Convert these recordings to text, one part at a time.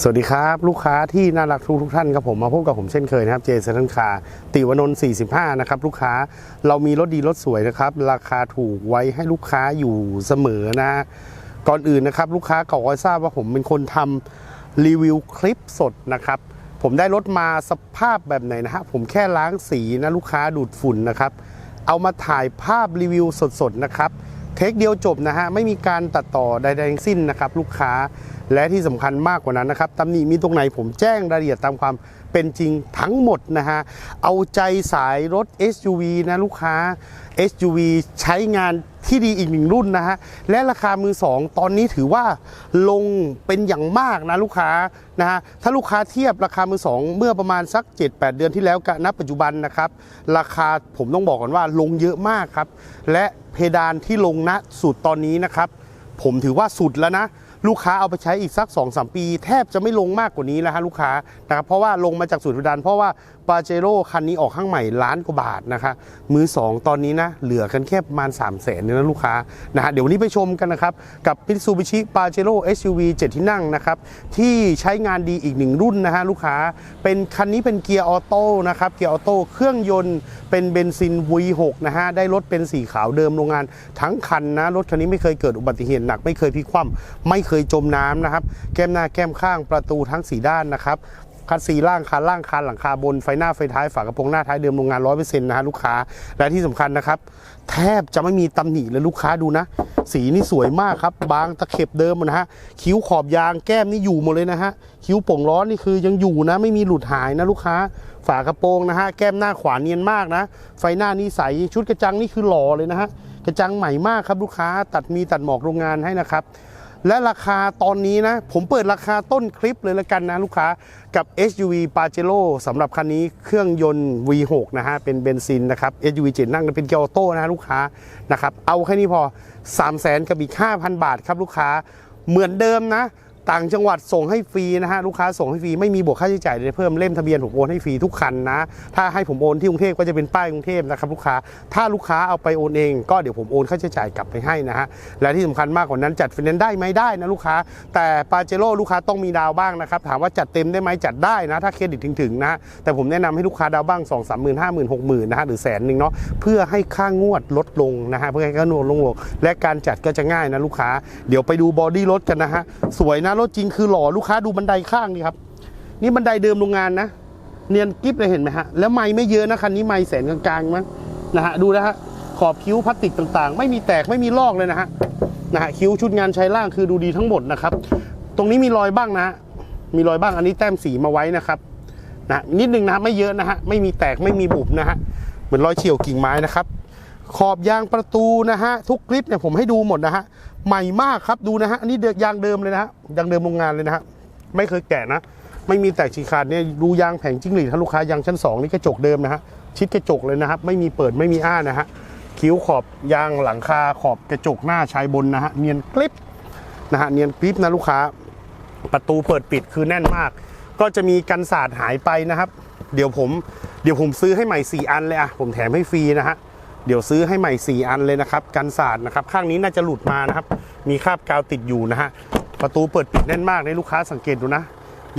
สวัสดีครับ ลูกค้าที่น่ารักทุกทุกท่านครับผมมาพบกับผมเช่นเคยนะครับเจสันคาติวนนท์45 นะครับ ลูกค้าเรามีรถดีรถสวยนะครับ ราคาถูกไว้ให้ลูกค้าอยู่เสมอนะ ก่อนอื่นนะครับ ลูกค้าขอให้ทราบว่าผมเป็นคนทำรีวิวคลิปสดนะครับ ผมได้รถมาสภาพแบบไหนนะฮะผมแค่ล้างสีนะลูกค้าดูดฝุ่นนะครับ เอามาถ่ายภาพรีวิวสดๆนะครับ ทคเดียวจบนะฮะไม่มีการตัดต่อใดๆทั้งสิ้นนะครับลูกค้าและที่สำคัญมากกว่านั้นนะครับตำหนิมีตรงไหนผมแจ้งรายละเอียดตามความเป็นจริงทั้งหมดนะฮะเอาใจสายรถ SUV นะลูกค้า SUV ใช้งานที่ดีอีกหนึ่งรุ่นนะฮะและราคามือสองตอนนี้ถือว่าลงเป็นอย่างมากนะลูกค้านะฮะถ้าลูกค้าเทียบราคามือสองเมื่อประมาณสัก 7-8 เดือนที่แล้วกับณปัจจุบันนะครับราคาผมต้องบอกก่อนว่าลงเยอะมากครับและ เพดานที่ลงณสุดตอนนี้นะครับ ผมถือว่าสุดแล้วนะ ลูกค้าเอาไปใช้อีกสัก2-3สปี แทบจะไม่ลงมากกว่านี้แล้วฮะลูกค้านะครับเพราะว่าลงมาจากสุดเพดานเพราะว่าปาเจโร่คันนี้ออกข้างใหม่ล้านกว่าบาทนะคะมือ 2 ตอนนี้นะเหลือกันแค่ประมาณ 3 0 0แสนนี่นะลูกค้านะฮะเดี๋ยววันนี้ไปชมกันนะครับกับ Mitsubishi Pajero SUV 7 ที่นั่งนะครับที่ใช้งานดีอีกหนึ่งรุ่นนะฮะลูกค้าเป็นคันนี้เป็นเกียร์ออโต้นะครับเกียร์ออโต้เครื่องยนต์เป็นเบนซิน V6 นะฮะได้รถเป็นสีขาวเดิมโรงงานทั้งคันนะรถคันนี้ไม่เคยเกิดอุบัติเหตุหนักไม่เคยพลิกคว่ำไม่เคยจมน้ำนะครับแก้มหน้าแก้มข้างประตูทั้งสีด้านนะครับ คันสีล่างคันล่างคันหลังคาบนไฟหน้าไฟท้ายฝากระโปรงหน้าท้ายเดิมโรงงานร้อยเปอร์เซ็นต์นะฮะลูกค้าและที่สำคัญนะครับ แทบจะไม่มีตำหนิเลยลูกค้าดูนะ สีนี่สวยมากครับบางตะเข็บเดิมหมดนะฮะคิ้วขอบยางแก้มนี่อยู่หมดเลยนะฮะคิ้วป่งล้อนี่คือยังอยู่นะ ไม่มีหลุดหายนะลูกค้า ฝากระโปรงนะฮะแก้มหน้าขวาเนียนมากนะ ไฟหน้านี่ใสชุดกระจังนี่คือหล่อเลยนะฮะกระจังใหม่มากครับลูกค้าตัดมีตัดหมอกโรงงานให้นะครับ และราคาตอนนี้นะ ผมเปิดราคาต้นคลิปเลยละกันนะลูกค้ากับ SUV Pajero สำหรับคันนี้เครื่องยนต์ V6 นะฮะ เป็นเบนซินนะครับ SUV 7นั่งเป็นเกียร์ออโต้นะลูกค้านะครับ เอาแค่นี้พอ 3 0 0 0 0 0กับอีก 5,000 บาทครับลูกค้าเหมือนเดิมนะ ต่างจังหวัดส่งให้ฟรีนะฮะลูกค้าส่งให้ฟรีไม่มีบวกค่าใช้จ่ายเลยเพิ่มเล่มทะเบียนผมโอนให้ฟรีทุกคันนะ ถ้าให้ผมโอนที่กรุงเทพก็จะเป็นป้ายกรุงเทพนะครับลูกค้าถ้าลูกค้าเอาไปโอนเอง ก็เดี๋ยวผมโอนค่าใช้จ่ายกลับไปให้นะฮะและที่สำคัญมากกว่านั้นจัดไฟแนนซ์ได้ไหมได้นะลูกค้า แต่ปาเจโร่ลูกค้าต้องมีดาวบ้างนะครับถามว่าจัดเต็มได้ไหมจัดได้นะ ถ้าเครดิตถึงๆนะแต่ผมแนะนำให้ลูกค้าดาวบ้าง2 3 0 0 0 0 5 0 0 0 0 6 0 0 0นะฮะหรือแสนหนึ่งเนาะเพื่อให้ค่างวดลดลงนะฮะเพื่อให้ค่างวดลงลงและการจัดก็จะง่ายนะลูกค้าเดี๋ยวไปดูบอดี้รถกันนะฮะสวยนะรถจริงคือหล่อลูกค้าดูบันไดข้างนี่ครับ นี่บันไดเดิมโรงงานนะ เนียนกริฟเลยเห็นไหมฮะ แล้วไม่ไม่เยอะนะคันนี้ไม่แสนกลางๆมั้งนะฮะดูนะฮะขอบคิ้วพลาสติกต่างๆ ไม่มีแตกไม่มีลอกเลยนะฮะนะฮะคิ้วชุดงานใช้ล่างคือดูดีทั้งหมดนะครับ ตรงนี้มีรอยบ้างนะมีรอยบ้างอันนี้แต้มสีมาไว้นะครับนะนิดนึงนะฮะไม่เยอะนะฮะไม่มีแตกไม่มีบุบนะฮะเหมือนรอยเฉียวกิ่งไม้นะครับ ขอบยางประตูนะฮะทุกคลิปเนี่ยผมให้ดูหมดนะฮะใหม่มากครับดูนะฮะอันนี้เดือยางเดิมเลยนะฮะยางเดิมโรงงานเลยนะฮะไม่เคยแกะนะ ไม่มีแตกฉีกขาดเนี่ยดูยางแผงจิ้งหรีดถ้าลูกค้ายางชั้นสองนี่กระจกเดิมนะฮะชิดกระจกเลยนะครับ ไม่มีเปิดไม่มีอ้านะฮะคิ้วขอบยางหลังคาขอบกระจกหน้าชายบนนะฮะเนียนกริบนะฮะเนียนกริบนะลูกค้า ประตูเปิดปิดคือแน่นมาก ก็จะมีกันศาสตร์หายไปนะครับ เดี๋ยวผมเดี๋ยวผมซื้อให้ใหม่ 4 อันเลยอะผมแถมให้ฟรีนะฮะ เดี๋ยวซื้อให้ใหม่4อันเลยนะครับกันศาสตร์นะครับข้างนี้น่าจะหลุดมานะครับ มีคราบกาวติดอยู่นะฮะประตูเปิดปิดแน่นมากในลูกค้าสังเกตดูนะ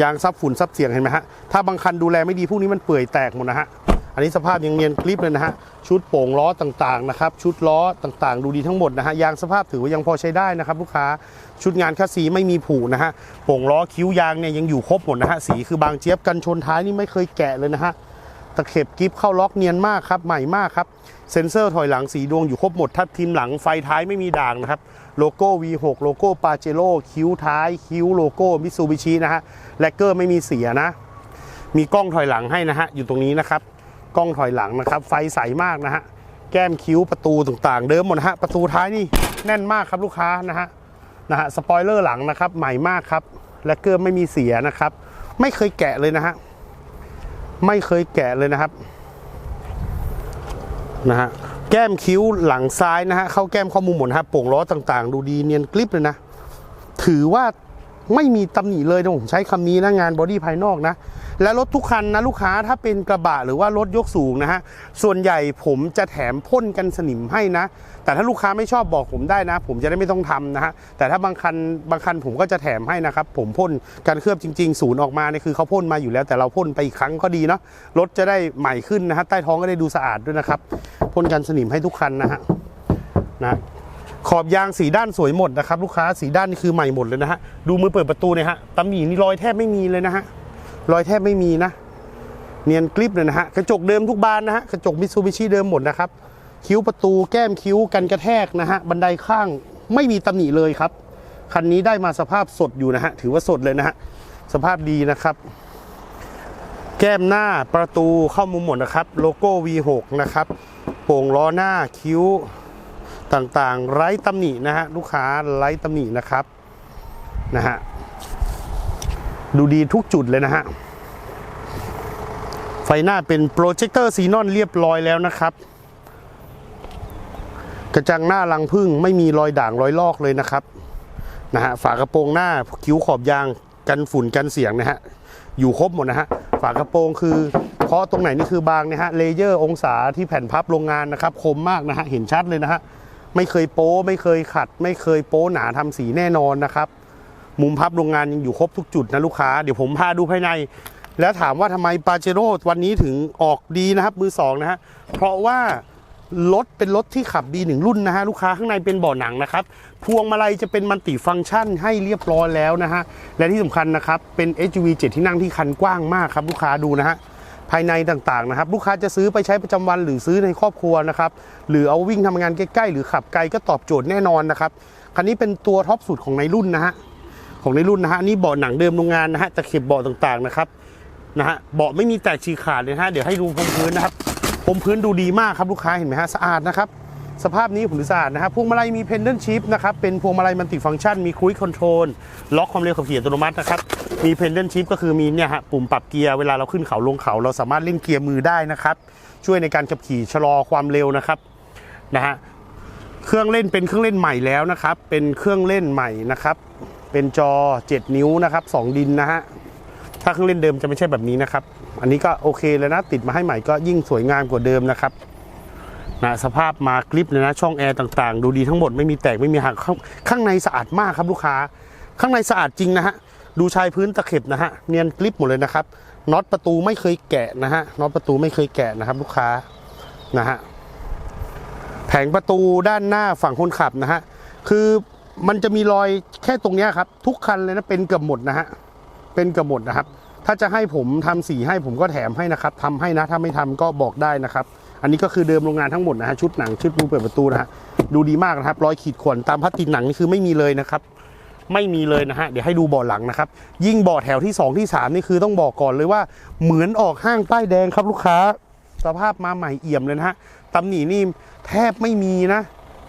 ยางซับฝุ่นซับเสียงเห็นไหมฮะถ้าบางคันดูแลไม่ดีพวกนี้มันเปื่อยแตกหมดนะฮะอันนี้สภาพยังเนียนกริบเลยนะฮะชุดโป่งล้อต่างๆนะครับชุดล้อต่างๆ ดูดีทั้งหมดนะฮะยางสภาพถือว่ายังพอใช้ได้นะครับลูกค้าชุดงานคัสซีไม่มีผุนะฮะโป่งล้อคิ้วยางเนี่ยยังอยู่ครบหมดนะฮะสีคือบางเจี๊ยบกันชนท้ายนี่ไม่เคยแกะเลยนะฮะ ตะเข็บกิฟเข้าล็อกเนียนมากครับใหม่มากครับเซ็นเซอร์ถอยหลังสีดวงอยู่ครบหมดทับทิมหลังไฟท้ายไม่มีด่างนะครับโลโก้ V6 โลโก้ปาเจโร่คิ้วท้ายคิ้วโลโก้มิซูบิชินะฮะแลกเกอร์ไม่มีเสียนะ มีกล้องถอยหลังให้นะฮะอยู่ตรงนี้นะครับกล้องถอยหลังนะครับ ไฟใสมากนะฮะแก้มคิ้วประตูต่างๆ เดิมหมดนะฮะประตูท้ายนี่แน่นมากครับลูกค้านะฮะนะฮะสปอยเลอร์หลังนะครับใหม่มากครับแลกเกอร์ไม่มีเสียนะครับ ไม่เคยแกะเลยนะฮะ ไม่เคยแกะเลยนะครับนะฮะแก้มคิ้วหลังซ้ายนะฮะเข้าแก้มข้อมูลหมดฮะโป่งล้อต่างๆ ดูดีเนียนกริบเลยนะ ถือว่าไม่มีตำหนิเลยนะผมใช้คำนี้นะงานบอดี้ภายนอกนะ และรถทุกคันนะลูกค้าถ้าเป็นกระบะหรือว่ารถยกสูงนะฮะส่วนใหญ่ผมจะแถมพ่นกันสนิมให้นะ แต่ถ้าลูกค้าไม่ชอบบอกผมได้นะ ผมจะได้ไม่ต้องทำนะฮะแต่ถ้าบางคันบางคันผมก็จะแถมให้นะครับผมพ่นการเคลือบจริงๆ ศูนย์ออกมาเนี่ยคือเขาพ่นมาอยู่แล้ว แต่เราพ่นไปอีกครั้งก็ดีเนาะรถจะได้ใหม่ขึ้นนะฮะใต้ท้องก็ได้ดูสะอาดด้วยนะครับพ่นกันสนิมให้ทุกคันนะฮะนะขอบยางสีด้านสวยหมดนะครับ ลูกค้าสีด้านนี่คือใหม่หมดเลยนะฮะดูมือเปิดประตูเนี่ยฮะตำหนินี่รอยแทบไม่มีเลยนะฮะ รอยแทบไม่มีนะ เนียนกริปเลยนะฮะ กระจกเดิมทุกบานนะฮะ กระจกมิตซูบิชิเดิมหมดนะครับ คิ้วประตูแก้มคิ้วกันกระแทกนะฮะ บันไดข้างไม่มีตำหนิเลยครับ คันนี้ได้มาสภาพสดอยู่นะฮะ ถือว่าสดเลยนะฮะ สภาพดีนะครับ แก้มหน้าประตูเข้ามุมหมดนะครับ โลโก้ V6 นะครับ โป่งล้อหน้าคิ้วต่างๆ ไร้ตำหนินะฮะ ลูกค้าไร้ตำหนินะครับ นะฮะ ดูดีทุกจุดเลยนะฮะ ไฟหน้าเป็นโปรเจคเตอร์ซีนอนเรียบร้อยแล้วนะครับ กระจังหน้ารังพึ่งไม่มีรอยด่างรอยลอกเลยนะครับนะฮะฝากระโปรงหน้าคิ้วขอบยางกันฝุ่นกันเสียงนะฮะอยู่ครบหมดนะฮะฝากระโปรงคือเคาะตรงไหนนี่คือบางนะฮะเลเยอร์องศาที่แผ่นพับโรงงานนะครับคมมากนะฮะเห็นชัดเลยนะฮะไม่เคยโป้ไม่เคยขัด ไม่เคยโป้หนาทำสีแน่นอนนะครับ มุมพับโรงงานยังอยู่ครบทุกจุดนะลูกค้าเดี๋ยวผมพาดูภายใน แล้วถามว่าทำไมปาเจโร่วันนี้ถึงออกดีนะครับมือสองนะฮะเพราะว่ารถเป็นรถที่ขับดีหนึ่งรุ่นนะฮะลูกค้าข้างในเป็นเบาะหนังนะครับพวงมาลัยจะเป็นมัลติฟังก์ชันให้เรียบร้อยแล้วนะฮะและที่สำคัญนะครับเป็น SUV 7 ที่นั่งที่คันกว้างมากครับลูกค้าดูนะฮะภายในต่างๆนะครับ ลูกค้าจะซื้อไปใช้ประจำวันหรือซื้อในครอบครัวนะครับหรือเอาวิ่งทำงานใกล้ๆหรือขับไกลก็ตอบโจทย์แน่นอนนะครับคันนี้เป็นตัวท็อปสุดของในรุ่นนะฮะ ของในรุ่นนะฮะนี่เบาะหนังเดิมโรงงานนะฮะตะเข็บเบาะต่างๆนะครับนะฮะเบาะไม่มีแตกฉีกขาดเลยฮะเดี๋ยวให้ดูพรมพื้นนะครับพรมพื้นดูดีมากครับลูกค้าเห็นไหมฮะสะอาดนะครับสภาพนี้ผมสะอาดนะครับพวงมาลัยมีเพนเดนชิพนะครับเป็นพวงมาลัยมันติฟังก์ชันมีคุยคอนโทรลล็อกความเร็วขับขี่อัตโนมัตินะครับมีเพนเดนชิพก็คือมีเนี่ยฮะปุ่มปรับเกียร์เวลาเราขึ้นเขาลงเขา เราสามารถเล่นเกียร์มือได้นะครับช่วยในการขับขี่ชะลอความเร็วนะครับนะฮะเครื่องเล่นเป็นเครื่องเล่นใหม่แล้วนะครับเป็นเครื่องเล่นใหม่นะครับ เป็นจอ 7 นิ้วนะครับสองดินนะฮะถ้าเครื่องเล่นเดิมจะไม่ใช่แบบนี้นะครับ อันนี้ก็โอเคเลยนะติดมาให้ใหม่ก็ยิ่งสวยงามกว่าเดิมนะครับนะสภาพมากริปเลยนะช่องแอร์ต่างๆ ดูดีทั้งหมดไม่มีแตกไม่มีหักข้างข้างในสะอาดมากครับลูกค้า ข้างในสะอาดจริงนะฮะดูชายพื้นตะเข็บนะฮะเนียนกริปหมดเลยนะครับน็อตประตูไม่เคยแกะนะฮะน็อตประตูไม่เคยแกะนะครับ ลูกค้านะฮะแผงประตูด้านหน้าฝั่งคนขับนะฮะคือ มันจะมีรอยแค่ตรงนี้ครับ ทุกคันเลยนะเป็นเกือบหมดนะฮะเป็นเกือบหมดนะครับ ถ้าจะให้ผมทำสีให้ผมก็แถมให้นะครับทำให้นะถ้าไม่ทำก็บอกได้นะครับ อันนี้ก็คือเดิมโรงงานทั้งหมดนะฮะชุดหนังชุดมือเปิดประตูนะฮะดูดีมากนะครับ รอยขีดข่วนตามพลาสติกหนังนี่คือไม่มีเลยนะครับ ไม่มีเลยนะฮะเดี๋ยวให้ดูบาะหลังนะครับ ยิ่งบาะแถวที่ 2 ที่ 3 นี่คือต้องบอกก่อนเลยว่าเหมือนออกห้างป้ายแดงครับลูกค้า สภาพมาใหม่เอี่ยมเลยนะฮะตำหนินี่แทบไม่มีนะ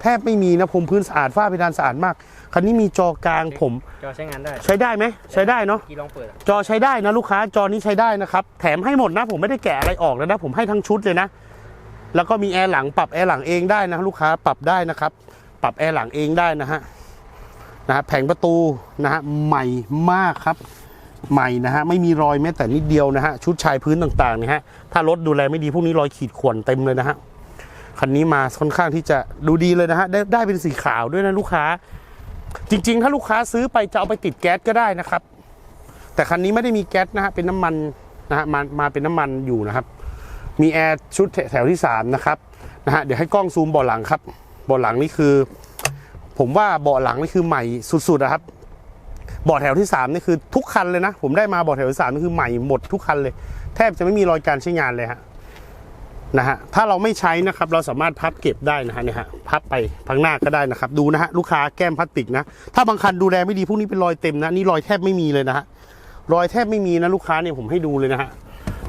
แทบไม่มีนะผมพื้นสะอาดฝ้าเพดานสะอาดมาก คันนี้มีจอกลางผม จอใช้งานได้ใช้ได้ไหมใช้ได้เนาะกี่ลองเปิดอะจอใช้ได้นะลูกค้าจอนี้ใช้ได้นะครับแถมให้หมดนะ ผมไม่ได้แกะอะไรออกเลยนะผมให้ทั้งชุดเลยนะ แล้วก็มีแอร์หลังปรับแอร์หลังเองได้นะลูกค้าปรับได้นะครับ ปรับแอร์หลังเองได้นะฮะนะฮะแผงประตูนะฮะใหม่มากครับ ใหม่นะฮะไม่มีรอยแม้แต่นิดเดียวนะฮะชุดชายพื้นต่างๆเนี่ยฮะถ้ารถดูแลไม่ดีพวกนี้รอยขีดข่วนเต็มเลยนะฮะ คันนี้มาค่อนข้างที่จะดูดีเลยนะฮะได้ได้เป็นสีขาวด้วยนะลูกค้า จริง ๆ ถ้าลูกค้าซื้อไปจะเอาไปติดแก๊สก็ได้นะครับ แต่คันนี้ไม่ได้มีแก๊สนะฮะเป็นน้ำมันนะฮะมามาเป็นน้ำมันอยู่นะครับ มีแอร์ชุดแถวที่3นะครับนะฮะเดี๋ยวให้กล้องซูมเบาะหลังครับเบาะหลังนี่คือ ผมว่าเบาะหลังนี่คือใหม่สุดๆนะครับเบาะแถวที่3นี่คือทุกคันเลยนะ ผมได้มาเบาะแถวที่3นี่คือใหม่หมดทุกคันเลย แทบจะไม่มีรอยการใช้งานเลยฮะ นะฮะถ้าเราไม่ใช้นะครับเราสามารถพับเก็บได้นะฮะเนี่ยฮะพับไปพังหน้าก็ได้นะครับ ดูนะฮะลูกค้าแก้มพลาสติกนะ ถ้าบางคันดูแลไม่ดีพวกนี้เป็นรอยเต็มนะนี่รอยแทบไม่มีเลยนะฮะรอยแทบไม่มีนะลูกค้าเนี่ยผมให้ดูเลยนะฮะ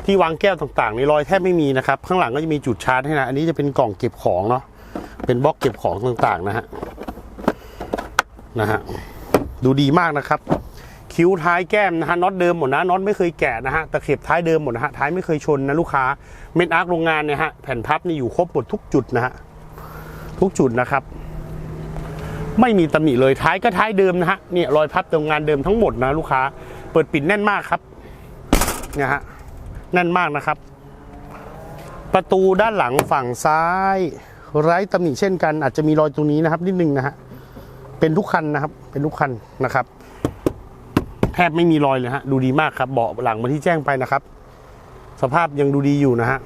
ที่วางแก้วต่างๆในรอยแทบไม่มีนะครับ ข้างหลังก็จะมีจุดชาร์จให้นะอันนี้จะเป็นกล่องเก็บของเนาะเป็นบล็อกเก็บของต่างๆนะฮะนะฮะดูดีมากนะครับ คิ้วท้ายแก้มนะฮะน็อตเดิมหมดนะน็อตไม่เคยแกะนะฮะตะเข็บท้ายเดิมหมดนะฮะท้ายไม่เคยชนนะลูกค้าเม็ดอาร์คโรงงานเนี่ยฮะแผ่นพับนี่อยู่ครบหมดทุกจุดนะฮะทุกจุดนะครับ ไม่มีตำหนิเลยท้ายก็ท้ายเดิมนะฮะเนี่ยรอยพับตรงงานเดิมทั้งหมดนะลูกค้า เปิดปิดแน่นมากครับเนี่ยฮะแน่นมากนะครับ ประตูด้านหลังฝั่งซ้ายไร้ตำหนิเช่นกัน อาจจะมีรอยตรงนี้นะครับนิดนึงนะฮะเป็นทุกคันนะครับ เป็นทุกคันนะครับ แทบไม่มีรอยเลยฮะดูดีมากครับเบาะหลังมาที่แจ้งไปนะครับ สภาพยังดูดีอยู่นะฮะ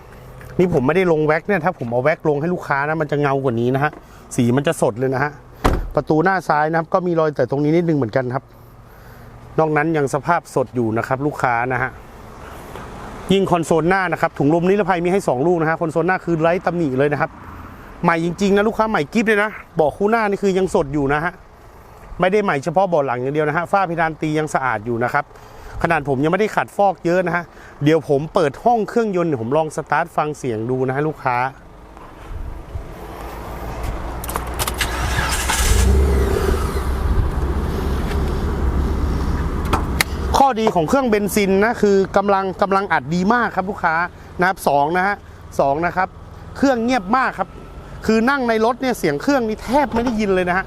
นี่ผมไม่ได้ลงแว็กเนี่ยถ้าผมเอาแว็กลงให้ลูกค้านะมันจะเงากว่านี้นะฮะสีมันจะสดเลยนะฮะประตูหน้าซ้ายนะครับ ก็มีรอยแต่ตรงนี้นิดนึงเหมือนกันครับ นอกนั้นยังสภาพสดอยู่นะครับ ลูกค้านะฮะยิ่งคอนโซลหน้านะครับถุงลมนิรภัยมีให้2ลูกนะฮะคอนโซลหน้าคือไร้ตำหนิเลยนะครับ ใหม่จริงๆนะลูกค้าใหม่กิฟเลยนะเบาะคู่หน้านี่คือยังสดอยู่นะฮะ ไม่ได้ใหม่เฉพาะเบาะหลังอย่างเดียวนะฮะฝ้าเพดานตียังสะอาดอยู่นะครับขนาดผมยังไม่ได้ขัดฟอกเยอะนะฮะเดี๋ยวผมเปิดห้องเครื่องยนต์ผมลองสตาร์ทฟังเสียงดูนะฮะลูกค้าข้อดีของเครื่องเบนซินนะคือกำลังกำลังอัดดีมากครับลูกค้านะครับสองนะฮะสองนะครับ เครื่องเงียบมากครับ คือนั่งในรถเนี่ยเสียงเครื่องนี่แทบไม่ได้ยินเลยนะฮะ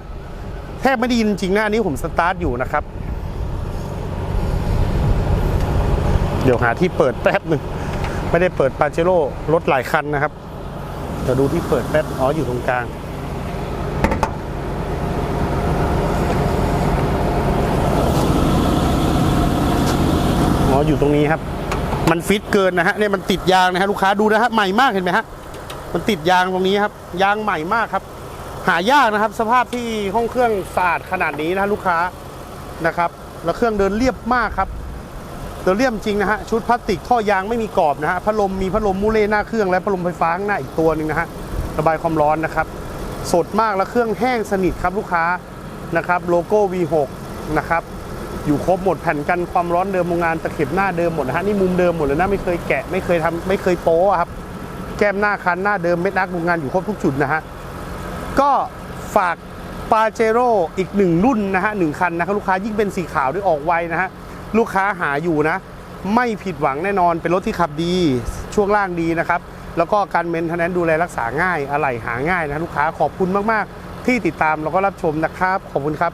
แทบไม่ได้ยินจริงนะอันนี้ผมสตาร์ทอยู่นะครับ เดี๋ยวหาที่เปิดแป๊บหนึ่งไม่ได้เปิดปาเจโร่รถหลายคันนะครับเดี๋ยวดูที่เปิดแป๊บอ๋ออยู่ตรงกลางอ๋ออยู่ตรงนี้ครับ มันฟิตเกินนะฮะเนี่ยมันติดยางนะฮะลูกค้าดูนะฮะใหม่มากเห็นไหมฮะมันติดยางตรงนี้ครับ ยางใหม่มากครับ หายากนะครับ สภาพที่ห้องเครื่องสะอาดขนาดนี้นะลูกค้านะครับ แล้วเครื่องเดินเรียบมากครับเดินเรียมจริงนะฮะชุดพลาสติกท่อยางไม่มีกรอบนะฮะพัดลมมีพัดลมมูเล่หน้าเครื่องและพัดลมไฟฟ้าข้างหน้าอีกตัวหนึ่งนะฮะระบายความร้อนนะครับ สดมากแล้วเครื่องแห้งสนิทครับลูกค้านะครับ โลโก้ V6 นะครับอยู่ครบหมดแผ่นกันความร้อนเดิมโรงงานตะเข็บหน้าเดิมหมดนะฮะนี่มุมเดิมหมดเลยนะไม่เคยแกะไม่เคยทำไม่เคยโป๊ะครับแก้มหน้าคันหน้าเดิมเม็ดนักโรงงานอยู่ครบทุกจุดนะฮะ ก็ฝากปาเจโร่อีกหนึ่งรุ่นนะฮะหนึ่งคันนะครับลูกค้ายิ่งเป็นสีขาวด้วยออกไวนะฮะลูกค้าหาอยู่นะ ไม่ผิดหวังแน่นอนเป็นรถที่ขับดีช่วงล่างดีนะครับ แล้วก็การเมนเทนแนนดูแลรักษาง่ายอะไหล่หาง่ายนะลูกค้าขอบคุณมาก ๆ ที่ติดตามแล้วก็รับชมนะครับ ขอบคุณครับ